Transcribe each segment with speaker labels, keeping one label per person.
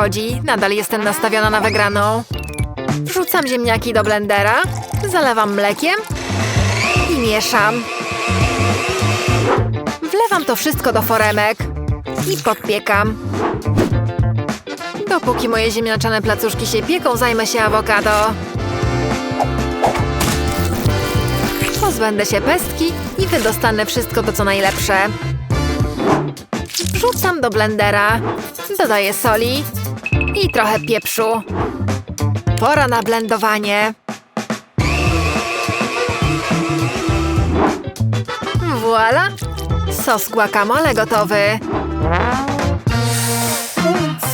Speaker 1: chodzi. Nadal jestem nastawiona na wygraną. Wrzucam ziemniaki do blendera, zalewam mlekiem i mieszam. Wlewam to wszystko do foremek i podpiekam. Dopóki moje ziemniaczane placuszki się pieką, zajmę się awokado. Pozbędę się pestki i wydostanę wszystko to, co najlepsze. Wrzucam do blendera, dodaję soli i trochę pieprzu. Pora na blendowanie. Voila! Sos guacamole gotowy.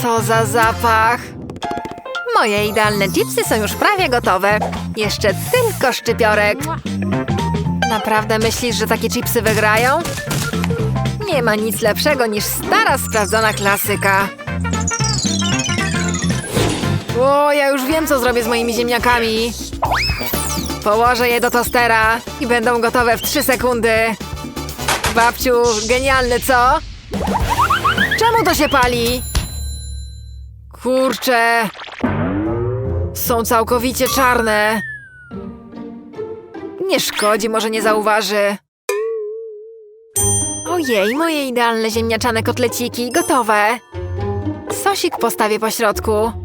Speaker 1: Co za zapach! Moje idealne chipsy są już prawie gotowe. Jeszcze tylko szczypiorek. Naprawdę myślisz, że takie chipsy wygrają? Nie ma nic lepszego niż stara, sprawdzona klasyka. Ja już wiem, co zrobię z moimi ziemniakami. Położę je do tostera i będą gotowe w 3 sekundy. Babciu, genialny, co? Czemu to się pali? Kurczę. Są całkowicie czarne. Nie szkodzi, może nie zauważy. Ojej, moje idealne ziemniaczane kotleciki, gotowe. Sosik postawię po środku.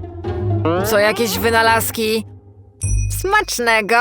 Speaker 1: Co jakieś wynalazki. Smacznego!